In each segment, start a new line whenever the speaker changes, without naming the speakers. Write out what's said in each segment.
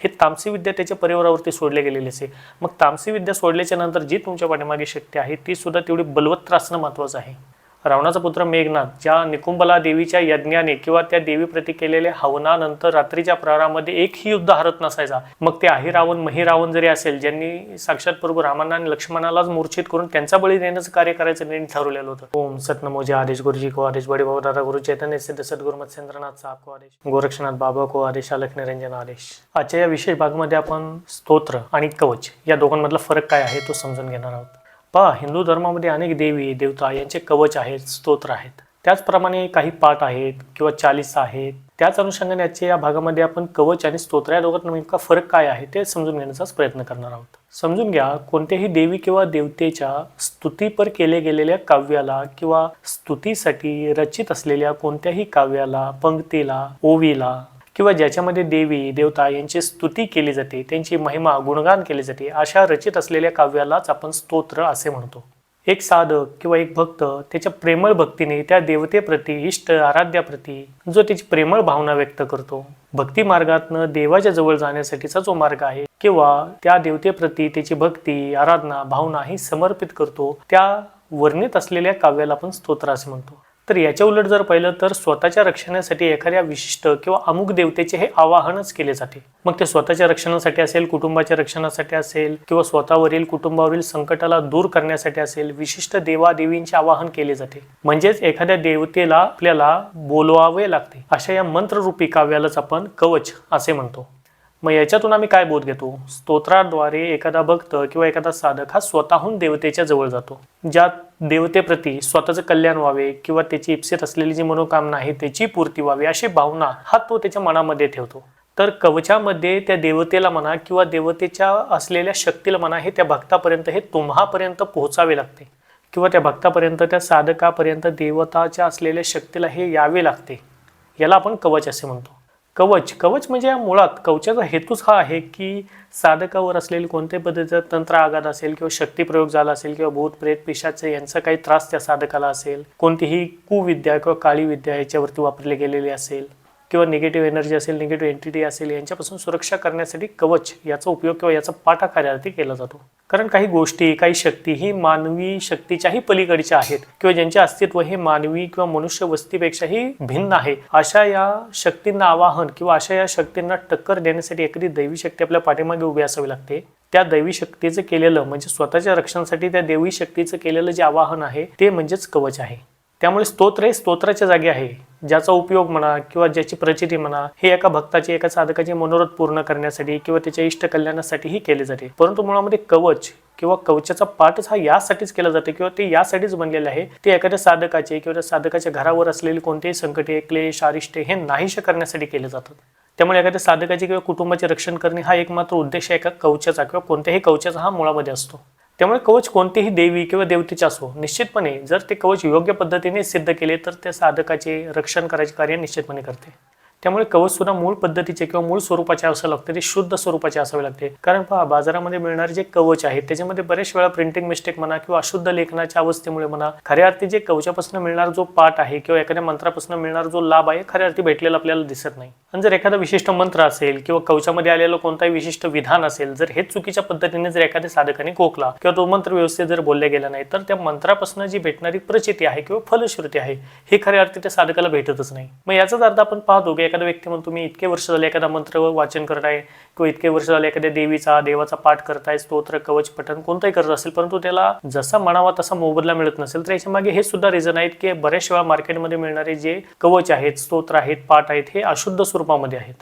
हे तामसी विद्या त्याच्या परिवारावरती सोडले गेलेले असे. मग तामसी विद्या सोडल्याच्या नंतर जी तुमच्या पाठीमागे शक्ती आहे ती सुद्धा तेवढी बलवत्तर असणं महत्त्वाचं आहे. रावणाचा पुत्र मेघनाथ ज्या निकुंबला देवीच्या यज्ञाने किंवा त्या देवीप्रती केलेल्या हवनानंतर रात्रीच्या प्रहारामध्ये एकही युद्ध हरत नसायचा. मग ते आही रावण मही रावण जरी असेल ज्यांनी साक्षात प्रभू रामांना आणि लक्ष्मणालाच मूर्छित करून त्यांचा बळी देण्याचं कार्य करायचं निर्णय ठरवलेलं होतं. ओम सतनमोजे आदेश गुरुजी को आदेश बडे बाबा दादा गुरु चैतन्य सिद्ध सद्गुरु मत्स्येंद्रनाथ साहेब को आदेश. गोरक्षनाथ बाबा को आदेश अलख निरंजन आदेश. आजच्या या विशेष भागामध्ये आपण स्तोत्र आणि कवच या दोघांमधला फरक काय आहे तो समजून घेणार आहोत. पहा हिंदू धर्मामध्ये अनेक देवी देवता यांचे कवच आहेत स्तोत्र आहेत. त्याचप्रमाणे काही पाठ आहेत किंवा चालीस आहेत. त्याच अनुषंगाने आजच्या या भागामध्ये आपण कवच आणि स्तोत्र या दोघांत नेमका फरक काय आहे ते समजून घेण्याचाच प्रयत्न करणार आहोत. समजून घ्या कोणत्याही देवी किंवा देवतेच्या स्तुतीपर केले गेलेल्या काव्याला किंवा स्तुतीसाठी रचित असलेल्या कोणत्याही काव्याला पंक्तीला ओवीला किंवा ज्याच्यामध्ये देवी देवता यांची स्तुती केली जाते त्यांची महिमा गुणगान केले जाते अशा रचित असलेल्या काव्यालाच आपण स्तोत्र असे म्हणतो. एक साधक किंवा एक भक्त त्याच्या प्रेमळ भक्तीने त्या देवतेप्रती इष्ट आराध्याप्रती जो त्याची प्रेमळ भावना व्यक्त करतो. भक्ती मार्गातनं देवाच्या जवळ जाण्यासाठीचा जो मार्ग आहे किंवा त्या देवतेप्रती त्याची भक्ती आराधना भावना ही समर्पित करतो त्या वर्णित असलेल्या काव्याला आपण स्तोत्र असे म्हणतो. तर याच्या उलट जर पाहिलं तर स्वतःच्या रक्षणासाठी एखाद्या विशिष्ट किंवा अमुक देवतेचे हे आवाहनच केले जाते. मग ते स्वतःच्या रक्षणासाठी असेल कुटुंबाच्या रक्षणासाठी असेल किंवा स्वतःवरील कुटुंबावरील संकटाला दूर करण्यासाठी असेल विशिष्ट देवादेवींचे आवाहन केले जाते. म्हणजेच एखाद्या देवतेला आपल्याला बोलवावे लागते. अशा या मंत्ररूपी काव्यालाच आपण कवच असे म्हणतो. मग याच्यातून आम्ही काय बोध घेतो? स्तोत्राद्वारे एखादा भक्त किंवा एखादा साधक हा स्वतःहून देवतेच्या जवळ जातो. ज्या देवतेप्रती स्वतःचं कल्याण व्हावे किंवा त्याची इप्सित असलेली जी मनोकामना आहे त्याची पूर्ती व्हावी अशी भावना हा तो त्याच्या मनामध्ये ठेवतो. तर कवचामध्ये त्या देवतेला म्हणा किंवा देवतेच्या असलेल्या शक्तीला म्हणा हे त्या भक्तापर्यंत हे तुम्हापर्यंत पोहोचावे लागते. किंवा त्या भक्तापर्यंत त्या साधकापर्यंत देवताच्या असलेल्या शक्तीला हे यावे लागते. याला आपण कवच असे म्हणतो. कवच. कवच म्हणजे या मुळात कवचाचा हेतूच हा आहे की साधकावर असलेले कोणत्याही पद्धतीचा तंत्र आघात असेल किंवा शक्तिप्रयोग झाला असेल किंवा भूत प्रेत पिशाचे यांचा काही त्रास त्या साधकाला असेल. कोणतीही कुविद्या किंवा काळी विद्या याच्यावरती वापरली गेलेली असेल. किंवा निगेटिव्ह एनर्जी असेल निगेटिव्ह एंटिटी असेल यांच्यापासून सुरक्षा करण्यासाठी कवच याचा उपयोग किंवा याचा पाठा कार्यार्थी केला जातो. कारण काही गोष्टी काही शक्ती ही मानवी शक्तीच्याही पलीकडच्या आहेत किंवा ज्यांचे अस्तित्व हे मानवी किंवा मनुष्य वस्तीपेक्षाही भिन्न आहे. अशा या शक्तींना आवाहन किंवा अशा या शक्तींना टक्कर देण्यासाठी एखादी दैवी शक्ती आपल्या पाठीमागे उभी असावी लागते. त्या दैवी शक्तीचं केलेलं म्हणजे स्वतःच्या रक्षणासाठी त्या देवी शक्तीचं केलेलं जे आवाहन आहे ते म्हणजेच कवच आहे. त्यामुळे स्तोत्र हे स्तोत्राच्या जागी आहे. ज्याचा उपयोग म्हणा किंवा ज्याची प्रचिती म्हणा हे एका भक्ताचे एका साधकाचे मनोरथ पूर्ण करण्यासाठी किंवा त्याच्या इष्ट कल्याणासाठीही केले जाते. परंतु मुळामध्ये कवच किंवा कवचाचा पाठच हा यासाठीच केला जातो किंवा ते यासाठीच बनलेले आहे. ते एखाद्या साधकाचे किंवा त्या साधकाच्या घरावर असलेले कोणतेही संकटे क्लेश आरिष्टे हे नाहीशे करण्यासाठी केले जातात. त्यामुळे एखाद्या साधकाचे किंवा कुटुंबाचे रक्षण करणे हा एकमात्र उद्देश एका कवचाचा किंवा कोणत्याही कवचाचा हा मुळामध्ये असतो. त्यामुळे कवच कोणतेही देवी किंवा देवतेचे असो निश्चितपणे जर ते कवच योग्य पद्धतीने सिद्ध केले तर त्या साधकाचे रक्षण करायचे कार्य निश्चितपणे करते. त्यामुळे कवच सुद्धा मूळ पद्धतीचे किंवा मूळ स्वरूपाचे असं लागते ते शुद्ध स्वरूपाचे असावे लागते. कारण पहा बाजारामध्ये मिळणारे जे कवच आहेत त्याच्यामध्ये बरेच वेळा प्रिंटिंग मिस्टेक म्हणा किंवा अशुद्ध लेखनाच्या अवस्थेमुळे म्हणा खऱ्या अर्थी जे कवचापासून मिळणार जो पाठ आहे किंवा एखाद्या मंत्रापासून मिळणार जो लाभ आहे खऱ्या अर्थी भेटलेला आपल्याला दिसत नाही. आणि जर एखादा विशिष्ट मंत्र असेल किंवा कवचामध्ये आलेलं कोणताही विशिष्ट विधान असेल जर हे चुकीच्या पद्धतीने जर एखाद्या साधकाने कोकला किंवा तो मंत्र व्यवस्थित जर बोलल्या गेला नाही तर त्या मंत्रापासून जी भेटणारी प्रचिती आहे किंवा फलश्रुती आहे हे खऱ्या अर्थी त्या साधकाला भेटतच नाही. मग याचाच अर्थ आपण पाहतो की एखादा व्यक्ती म्हणतो मी इतके वर्ष झाले एखादा मंत्र वाचन करत आहे किंवा इतके वर्ष झाले एखाद्या देवीचा देवाचा पाठ करताय स्तोत्र कवच पठण कोणताही करत असेल परंतु त्याला जसा म्हणावा तसा मोबदला मिळत नसेल तर याच्या मागे हे सुद्धा रिझन आहेत की बऱ्याच वेळा मार्केटमध्ये मिळणारे जे कवच आहेत स्तोत्र आहेत पाठ आहेत हे अशुद्ध स्वरूपामध्ये आहेत.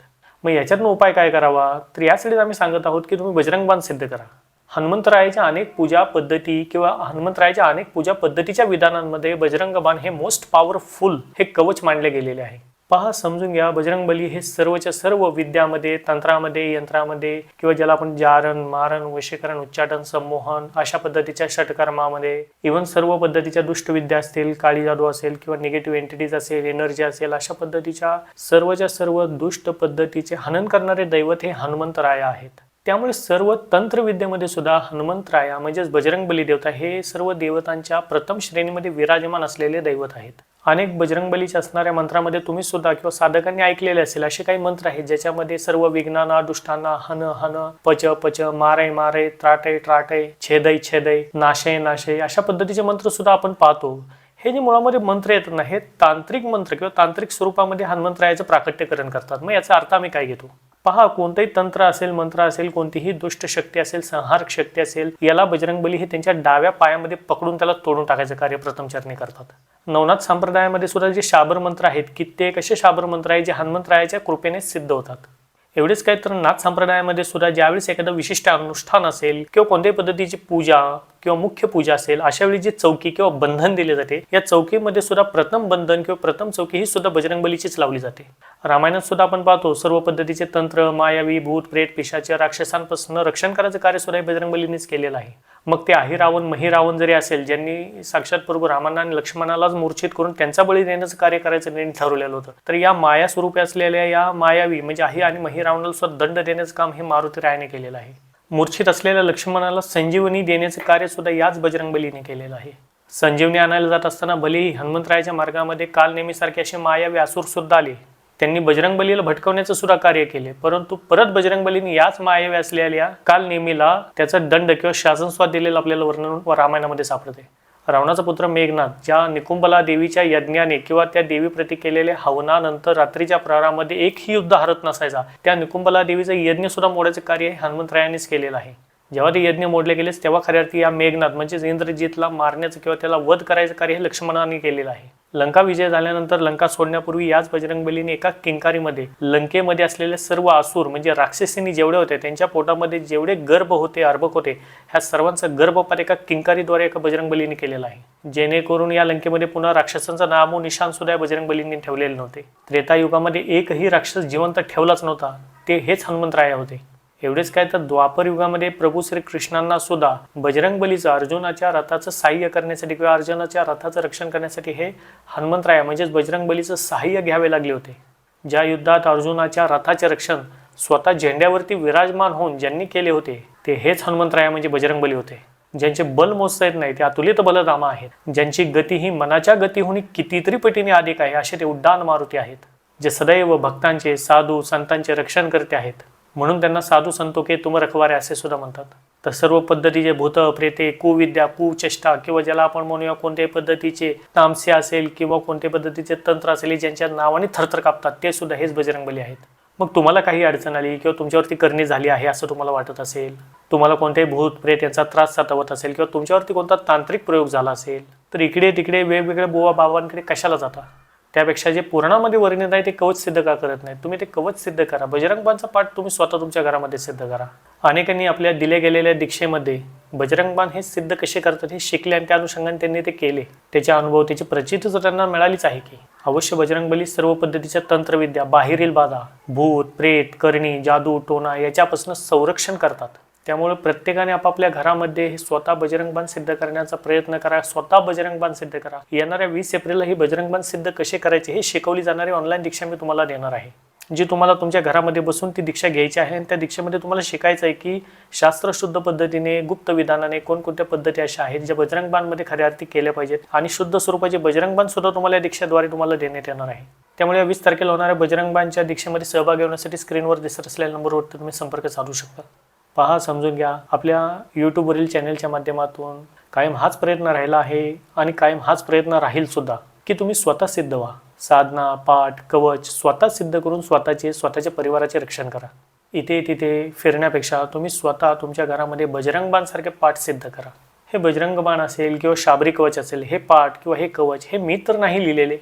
मग याच्यातनं उपाय काय करावा? तर यासाठी आम्ही सांगत आहोत की तुम्ही बजरंगबाण सिद्ध करा. हनुमंतरायाच्या अनेक पूजा पद्धती किंवा हनुमंतरायाच्या अनेक पूजा पद्धतीच्या विधानांमध्ये बजरंग बाण हे मोस्ट पॉवरफुल हे कवच मानले गेलेले आहे. पहा समजून घ्या. बजरंगबली हे सर्वच्या सर्व विद्यामध्ये तंत्रामध्ये यंत्रामध्ये किंवा ज्याला आपण जारण मारण वशीकरण उच्चाटन संमोहन अशा पद्धतीच्या षटकर्मामध्ये इव्हन सर्व पद्धतीच्या दुष्टविद्या असतील काळी जादू असेल किंवा निगेटिव्ह एंटिटीज असेल एनर्जी असेल अशा पद्धतीच्या सर्वच्या सर्व दुष्ट पद्धतीचे हनन करणारे दैवत हे हनुमंतराय आहेत. त्यामुळे सर्व तंत्रविद्येमध्ये सुद्धा हनुमंतराया म्हणजेच बजरंगबली देवता हे सर्व देवतांच्या प्रथम श्रेणीमध्ये विराजमान असलेले दैवत आहेत. अनेक बजरंगबलीच्या असणाऱ्या मंत्रामध्ये तुम्ही सुद्धा किंवा साधकांनी ऐकलेले असेल असे काही मंत्र आहेत ज्याच्यामध्ये सर्व विघ्नाना दुष्टांना हन हन पच पच मारे मारे त्राटे त्राटे छेदय छेदय नाशय नाशय अशा पद्धतीचे मंत्र सुद्धा आपण पाहतो. हे जे मुळामध्ये मंत्र येतात ना हे तांत्रिक मंत्र किंवा तांत्रिक स्वरूपामध्ये हनुमंतरायाचं प्राकट्यकरण करतात. मग याचा अर्थ आम्ही काय घेतो? पहा कोणतंही तंत्र असेल मंत्र असेल कोणतीही दुष्ट शक्ती असेल संहारक शक्ती असेल याला बजरंगबली हे त्यांच्या डाव्या पायामध्ये पकडून त्याला तोडून टाकायचं कार्य प्रथमचरणी करतात. नवनाथ संप्रदायामध्ये सुद्धा जे शाबर मंत्र आहेत कित्येक असे शाबर मंत्र आहेत जे हनुमंतरायाच्या कृपेने सिद्ध होतात? एवढेच काय तर नाथ संप्रदायामध्ये सुद्धा ज्यावेळेस एखादं विशिष्ट अनुष्ठान असेल किंवा कोणत्याही पद्धतीची पूजा किंवा मुख्य पूजा असेल अशा वेळी जी चौकी किंवा बंधन दिले जाते या चौकीमध्ये सुद्धा प्रथम बंधन किंवा प्रथम चौकी ही सुद्धा बजरंगबलीचीच लावली जाते. रामायणात सुद्धा आपण पाहतो सर्व पद्धतीचे तंत्र मायावी भूत प्रेत पिशाच्या राक्षसांपासून रक्षण करायचं कार्य सुद्धा बजरंग बजरंगबलीनेच केलेलं आहे. मग ते आही रावण मही रावण जरी असेल ज्यांनी साक्षात प्रभू रामांना आणि लक्ष्मणालाच मूर्छित करून त्यांचा बळी देण्याचं कार्य करायचं निर्णय ठरवलेलं होतं तर या माया स्वरूपी असलेल्या या मायावी म्हणजे आही आणि मही रावणाला दंड देण्याचं काम हे मारुती रायाने केलेलं आहे. मूर्छित असलेल्या लक्ष्मणाला संजीवनी देण्याचं कार्य सुद्धा याच बजरंगबलीने केलेलं आहे. संजीवनी आणायला जात असताना भलेही हनुमंतरायाच्या मार्गामध्ये काल नेहमीसारखे असे माया व्यासूर सुद्धा आले. त्यांनी बजरंगबलीला भटकवण्याचं सुद्धा कार्य केले परंतु परत बजरंगबलीने याच मायावी असलेल्या काल नेमीला त्याचा दंड किंवा शासनस्वाद दिलेलं आपल्याला वर्णन व रामायणामध्ये सापडते. रावणाचा पुत्र मेघनाथ ज्या निकुंबला देवीच्या यज्ञाने किंवा त्या देवीप्रती केलेल्या हवनानंतर रात्रीच्या प्रहारामध्ये एकही युद्ध हरत नसायचा त्या निकुंबला देवीचं यज्ञ सुद्धा मोडायचं कार्य हे हनुमंतरायांनीच केलेलं आहे. जेव्हा ते यज्ञ मोडले गेलेस तेव्हा खऱ्या अर्थी या मेघनाथ म्हणजेच इंद्रजितला मारण्याचं किंवा त्याला वध करायचं कार्य हे लक्ष्मणाने केलेलं आहे. लंका विजय झाल्यानंतर लंका सोडण्यापूर्वी याच बजरंगबलीने एका किंकारीमध्ये लंकेमध्ये असलेले सर्व आसूर म्हणजे राक्षसीनी जेवढे होते त्यांच्या पोटामध्ये जेवढे गर्भ होते अर्भक होते ह्या सर्वांचा गर्भपात एका किंकारीद्वारे एका बजरंगबलीने केलेला आहे. जेणेकरून या लंकेमध्ये पुन्हा राक्षसांचा नामो निशान सुद्धा बजरंगबलींनी ठेवलेले नव्हते. त्रेतायुगामध्ये एकही राक्षस जिवंत ठेवलाच नव्हता. ते हेच हनुमंतराया होते. एवढेच काय तर द्वापर युगामध्ये प्रभू श्री कृष्णांना सुद्धा बजरंगबलीचं अर्जुनाच्या रथाचं सहाय्य करण्यासाठी किंवा अर्जुनाच्या रथाचं रक्षण करण्यासाठी हे हनुमंतराया म्हणजेच बजरंगबलीचं सहाय्य घ्यावे लागले होते. ज्या युद्धात अर्जुनाच्या रथाचे रक्षण स्वतः झेंड्यावरती विराजमान होऊन ज्यांनी केले होते ते हेच हनुमंतराया म्हणजे बजरंगबली होते. ज्यांचे बल मोजता येत नाही ते अतुलित बलधामा आहेत. ज्यांची गती ही मनाच्या गतीहून कितीतरी पटीने अधिक आहे असे ते उड्डाण मारुती आहेत जे सदैव भक्तांचे साधू संतांचे रक्षण करते आहेत. म्हणून त्यांना साधू संतो के तुम रखवारे असे सुद्धा म्हणतात. तर सर्व पद्धतीचे भूत प्रेते कुविद्या कुचेष्टा किंवा ज्याला आपण म्हणूया कोणत्याही पद्धतीचे तामसे असेल किंवा कोणत्याही पद्धतीचे तंत्र असेल ज्यांच्या नावाने थरथर कापतात ते सुद्धा हेच बजरंगबली आहेत. मग तुम्हाला काही अडचण आली किंवा तुमच्यावरती करणी झाली आहे असं तुम्हाला वाटत असेल तुम्हाला कोणत्याही भूत प्रेत यांचा त्रास सतावत असेल किंवा तुमच्यावरती कोणता तांत्रिक प्रयोग झाला असेल तर इकडे तिकडे वेगवेगळ्या बुवा बाबांकडे कशाला जाता? त्यापेक्षा जे पुराणामध्ये वर्णित आहे ते कवच सिद्ध का करत नाही तुम्ही ते कवच सिद्ध करा. बजरंगबाणचा पाठ तुम्ही स्वतः तुमच्या घरामध्ये सिद्ध करा. अनेकांनी आपल्या दिल्या गेलेल्या दीक्षेमध्ये बजरंगबाण हे सिद्ध कसे करतात हे शिकले आणि त्या अनुषंगाने त्यांनी ते केले. त्याचे अनुभव त्याची प्रचिती तर त्यांना मिळालीच आहे की. अवश्य बजरंगबली सर्व पद्धतीच्या तंत्रविद्या बाहेरील बाधा भूत प्रेत करणी जादू टोना याच्यापासून संरक्षण करतात. त्यामुळे प्रत्येकाने आपापल्या घरामध्ये हे स्वतः बजरंगबाण सिद्ध करण्याचा प्रयत्न करा स्वतः बजरंगबाण सिद्ध करा. येणाऱ्या वीस एप्रिलला ही बजरंगबाण सिद्ध कसे करायचे हे शिकवली जाणारी ऑनलाईन दीक्षा मी तुम्हाला देणार आहे. जी तुम्हाला तुमच्या घरामध्ये बसून ती दीक्षा घ्यायची आहे आणि त्या दीक्षेमध्ये तुम्हाला शिकायचं आहे की शास्त्रशुद्ध पद्धतीने गुप्त विधानाने कोणकोणत्या पद्धती अशा आहेत ज्या बजरंगबाणमध्ये खऱ्या अर्थी केल्या पाहिजेत आणि शुद्ध स्वरूपाचे बजरंगबाण सुद्धा तुम्हाला या दीक्षेद्वारे तुम्हाला देण्यात येणार आहे. त्यामुळे वीस तारखेला होणाऱ्या बजरंगबाणच्या दीक्षेमध्ये सहभाग घेण्यासाठी स्क्रीनवर दिसत असलेल्या नंबरवरती तुम्ही संपर्क साधू शकता. पहा समजून घ्या. आपल्या यूट्यूबवरील चॅनेलच्या माध्यमातून कायम हाच प्रयत्न राहिला आहे आणि कायम हाच प्रयत्न राहील सुद्धा की तुम्ही स्वतः सिद्ध व्हा. साधना पाठ कवच स्वतः सिद्ध करून स्वतःचे स्वतःच्या परिवाराचे रक्षण करा. इथे तिथे फिरण्यापेक्षा तुम्ही स्वतः तुमच्या घरामध्ये बजरंगबाणसारखे पाठ सिद्ध करा. हे बजरंग बाण असेल किंवा शाबरी कवच असेल हे पाठ किंवा हे कवच हे मी तर नाही लिहिलेले.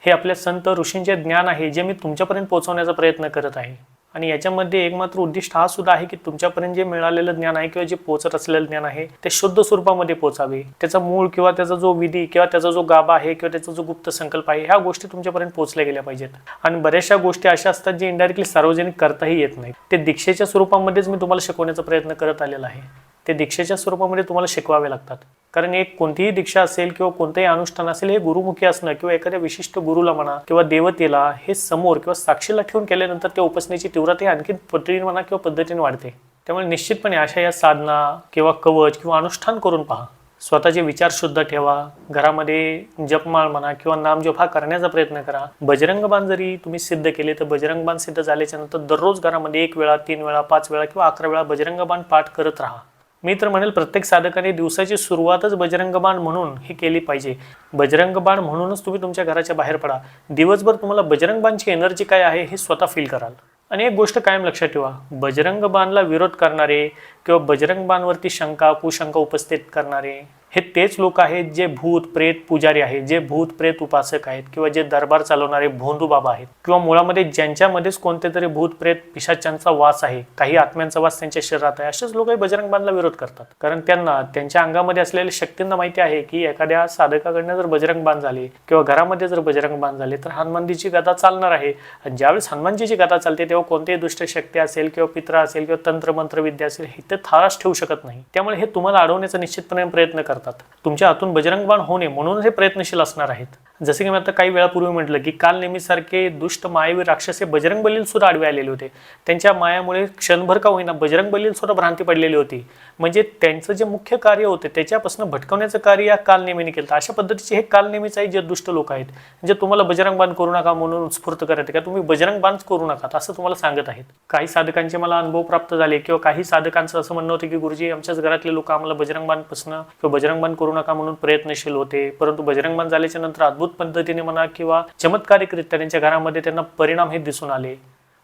हे आपल्या संत ऋषींचे ज्ञान आहे जे मी तुमच्यापर्यंत पोहोचवण्याचा प्रयत्न करत आहे. आणि याच्यामध्ये एकमात्र उद्दिष्ट हा सुद्धा आहे की तुमच्यापर्यंत जे मिळालेलं ज्ञान आहे किंवा जे पोचत असलेलं ज्ञान आहे ते शुद्ध स्वरूपामध्ये पोचावे त्याचा मूळ किंवा त्याचा जो विधी किंवा त्याचा जो गाभा आहे किंवा त्याचा जो गुप्त संकल्प आहे ह्या गोष्टी तुमच्यापर्यंत पोहोचल्या गेल्या पाहिजेत. आणि बऱ्याचशा गोष्टी अशा असतात जे इनडायरेक्टली सार्वजनिक करताही येत नाही ते दीक्षेच्या स्वरूपामध्येच मी तुम्हाला शिकवण्याचा प्रयत्न करत आलेला आहे. ते दीक्षेच्या स्वरूपामध्ये तुम्हाला शिकवावे लागतात. कारण एक कोणतीही दीक्षा असेल किंवा कोणतंही अनुष्ठान असेल हे गुरुमुखी असणं किंवा एखाद्या विशिष्ट गुरुला म्हणा किंवा देवतेला हे समोर किंवा साक्षीला ठेवून केल्यानंतर त्या उपासनेची तीव्रता ही आणखी पद्धतीने म्हणा किंवा पद्धतीने वाढते. त्यामुळे निश्चितपणे अशा या साधना किंवा कवच किंवा अनुष्ठान करून पहा. स्वतःचे विचार शुद्ध ठेवा. घरामध्ये जपमाळ म्हणा किंवा नामजप हा करण्याचा प्रयत्न करा. बजरंग बाण जरी तुम्ही सिद्ध केले तर बजरंग बाण सिद्ध झाल्याच्यानंतर दररोज घरामध्ये एक वेळा तीन वेळा पाच वेळा किंवा अकरा वेळा बजरंग बाण पाठ करत राहा. मी तर म्हणेल प्रत्येक साधकाने दिवसाची सुरुवातच बजरंग बाण म्हणून ही केली पाहिजे. बजरंग बाण म्हणूनच तुम्ही तुमच्या घराच्या बाहेर पडा. दिवसभर तुम्हाला बजरंग बाणची एनर्जी काय आहे हे स्वतः फील कराल. आणि एक गोष्ट कायम लक्षात ठेवा. बजरंग बाणला विरोध करणारे किंवा बजरंग बाणवरती शंका कुशंका उपस्थित करणारे हे तेच लोक आहेत जे भूत प्रेत पुजारी आहेत जे भूत प्रेत उपासक आहेत किंवा जे दरबार चालवणारे भोंदू बाबा आहेत. किंवा मुळामध्ये ज्यांच्यामध्येच कोणते तरी भूत प्रेत पिशाच्यांचा वास आहे काही आत्म्यांचा वास त्यांच्या शरीरात आहे असेच लोक बजरंग बांधला विरोध करतात. कारण त्यांना त्यांच्या अंगामध्ये असलेल्या शक्तींना माहिती आहे की एखाद्या साधकाकडनं जर बजरंग बांध झाले किंवा घरामध्ये जर बजरंग बांध झाले तर हनुमानजीची गदा चालणार आहे. आणि ज्यावेळेस हनुमानजीची गदा चालते तेव्हा कोणतेही दुष्ट शक्ती असेल किंवा पित्र असेल किंवा तंत्र विद्या असेल हे ते थारास ठेवू शकत नाही. त्यामुळे हे तुम्हाला अडवण्याचा निश्चितपणे प्रयत्न करतात. तुमच्या हातून बजरंगबाण होणे होऊ नये म्हणून हे प्रयत्नशील असणार आहेत. जसे की मी आता काही वेळापूर्वी म्हटलं की काल नेहमीसारखे दुष्ट मायावी राक्षसे बजरंग बलील सुद्धा आडवे आलेले होते. त्यांच्या मायामुळे क्षणभर का होईना बजरंग बलील सुद्धा भ्रांती पडलेली होती. म्हणजे त्यांचं जे मुख्य कार्य होते त्याच्यापासून भटकवण्याचं कार्य या कालनेमीने केलं अशा पद्धतीचे हे कालनेमीच आहे जे दुष्ट लोक आहेत जे तुम्हाला बजरंग बांध करू नका म्हणून उत्स्फूर्त करत का तुम्ही बजरंग बांध करू नका असं तुम्हाला सांगत आहेत. काही साधकांचे मला अनुभव प्राप्त झाले किंवा काही साधकांचं असं म्हणणं होतं की गुरुजी आमच्याच घरातले लोक आम्हाला बजरंग बांधपासून किंवा बजरंग बांध करू नका म्हणून प्रयत्नशील होते. परंतु बजरंग बांध झाल्याच्यानंतर अद्भुत पद्धतीने म्हणा किंवा चमत्कारिकरित्या त्यांच्या घरामध्ये त्यांना परिणाम हे दिसून आले.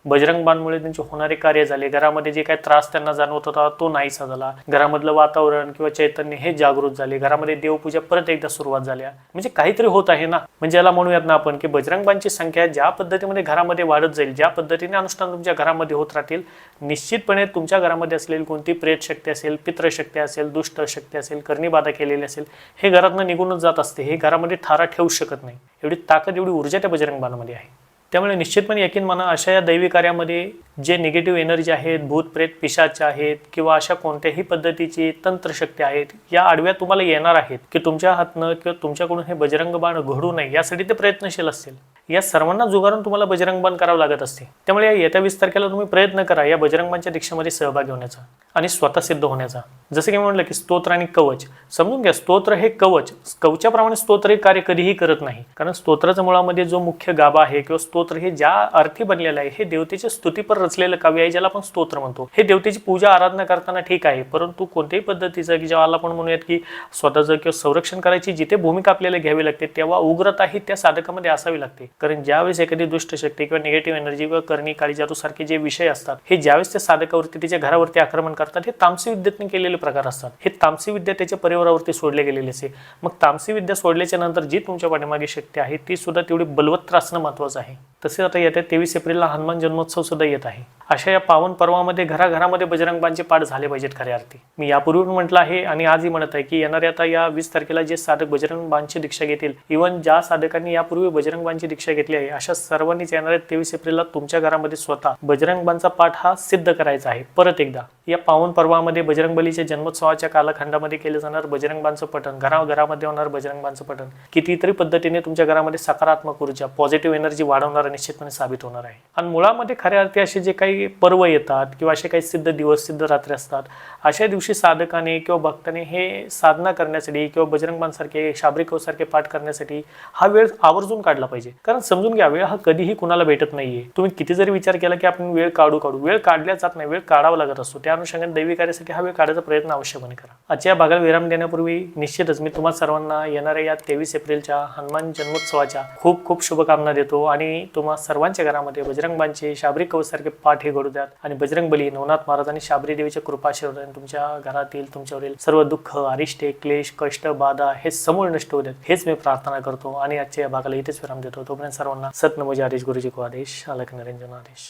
बजरंग बाणमुळे त्यांचे होणारे कार्य झाले. घरामध्ये जे काही त्रास त्यांना जाणवत होता तो नाहीसा झाला. घरामधलं वातावरण किंवा चैतन्य हे जागृत झाले. घरामध्ये देवपूजा परत एकदा सुरुवात झाल्या. म्हणजे काहीतरी होत आहे ना? म्हणजे याला म्हणूयात ना आपण की बजरंगबांची संख्या ज्या पद्धतीमध्ये घरामध्ये वाढत जाईल ज्या पद्धतीने अनुष्ठान तुमच्या घरामध्ये होत राहतील निश्चितपणे तुमच्या घरामध्ये असलेली कोणती प्रेत शक्ती असेल पित्रशक्ती असेल दुष्ट शक्ती असेल कर्णीबाधा केलेली असेल हे घरातनं निघूनच जात असते. हे घरामध्ये थारा ठेवू शकत नाही. एवढी ताकद एवढी ऊर्जा त्या बजरंग बाणामध्ये आहे. त्यामुळे निश्चितपणे यकीन म्हणा अशा या दैवी कार्यामध्ये जे निगेटिव्ह एनर्जी आहेत भूत प्रेत पिशाचे आहेत किंवा अशा कोणत्याही पद्धतीची तंत्रशक्ती आहेत या आडव्या तुम्हाला येणार आहेत की तुमच्या हातनं किंवा तुमच्याकडून हे बजरंग बाण घडू नये यासाठी ते प्रयत्नशील असतील. या सर्वांना जुगारून तुम्हाला बजरंगबान करावं लागत असते. त्यामुळे या येत्या वीस तारखेला तुम्ही प्रयत्न करा या बजरंगबाणच्या दीक्षेमध्ये सहभागी होण्याचा आणि स्वतः सिद्ध होण्याचा. जसं की मी म्हटलं की स्तोत्र आणि कवच. समजून घ्या स्तोत्र हे कवच. कवचाप्रमाणे स्तोत्र हे कार्य कधीही करत नाही. कारण स्तोत्राच्या मुळामध्ये जो मुख्य गाभा आहे किंवा स्तोत्र हे ज्या अर्थी बनलेलं आहे हे देवतेच्या स्तुतीपर रचलेलं काव्य आहे ज्याला आपण स्तोत्र म्हणतो. हे देवतेची पूजा आराधना करताना ठीक आहे परंतु कोणत्याही पद्धतीचं की जेव्हा आपण म्हणूयात की स्वतःचं किंवा संरक्षण करायची जिथे भूमिका आपल्याला घ्यावी लागते तेव्हा उग्रता ही त्या साधकामध्ये असावी लागते. कारण ज्यावेळेस एखादी दुष्ट शक्ती किंवा निगेटिव्ह एनर्जी किंवा कर्णी काळी जादू सारखे जे विषय असतात हे ज्यावेळेस त्या साधकावरती त्याच्या घरावरती आक्रमण करतात हे तामसी विद्येतने केलेले प्रकार असतात. हे तामसी विद्या त्याच्या परिवारावरती सोडले गेलेले असे. मग तामसी विद्या सोडल्याच्या नंतर जी तुमच्या पाठीमागे शक्ती आहे ती सुद्धा तेवढी बलवत्तर असणं महत्वाचं आहे. तसेच आता येत्या तेवीस एप्रिलला हनुमान जन्मोत्सव सुद्धा येत आहे. अशा या पावन पर्वामध्ये घराघरामध्ये बजरंगबांचे पाठ झाले पाहिजेत खऱ्या अर्थी. मी यापूर्वी म्हटलं आहे आणि आजही म्हणत आहे की येणाऱ्या आता या वीस तारखेला जे साधक बजरंगबांची दीक्षा घेतील इव्हन ज्या साधकांनी यापूर्वी बजरंगबांची दीक्षा घेतली आहे. अशा सर्वांनीच येणाऱ्या तेवीस एप्रिलला तुमच्या घरामध्ये स्वतः बजरंगबांचा पाठ हा सिद्ध करायचा आहे. परत एकदा या पावन पर्वामध्ये बजरंगबलीच्या जन्मोत्सवाच्या कालखंडामध्ये केलं जाणार बजरंगबांचं पठण घराघरामध्ये होणार बजरंगबांचं पठण. कितीतरी पद्धतीने तुमच्या घरामध्ये सकारात्मक ऊर्जा पॉझिटिव्ह एनर्जी वाढवणारा निश्चितपणे साबित होणार आहे. आणि मुळामध्ये खऱ्या अर्थी असे जे काही पर्व येतात किंवा असे काही सिद्ध दिवस सिद्ध रात्री असतात अशा दिवशी साधकाने किंवा भक्ताने हे साधना करण्यासाठी किंवा बजरंगबांसारखे सारखे पाठ करण्यासाठी हा वेळ आवर्जून काढला पाहिजे. कारण कारण समजून घ्या वेळ हा कधीही कुणाला भेटत नाहीये. तुम्ही किती जरी विचार केला की आपण वेळ काढू काढू वेळ काढल्या जात नाही वेळ काढावा लागत असतो. त्या अनुषंगाने दैवी कार्यासाठी हा वेळ काढायचा प्रयत्न आवश्यकपणे करा. आजच्या या भागाला विराम देण्यापूर्वी निश्चितच मी तुम्हा सर्वांना येणाऱ्या या तेवीस एप्रिलच्या हनुमान जन्मोत्सवाच्या खूप खूप शुभकामना देतो आणि तुम्हा सर्वांच्या घरामध्ये बजरंगबांचे शाबरी कवच सारखे पाठ हे घडू द्यात आणि बजरंग बली नवनाथ महाराज आणि शाबरी देवीच्या कृपाशीर्वादाने तुमच्या घरातील तुमच्यावरील सर्व दुःख अरिष्टे क्लेश कष्ट बाधा हे समूळ नष्ट होऊ द्यात. हेच मी प्रार्थना करतो आणि आजच्या या भागाला इथेच विराम देतो. तोपर्यंत सर्वांना सतनमजी आदेश गुरुजी को आदेश अलख निरंजन आदेश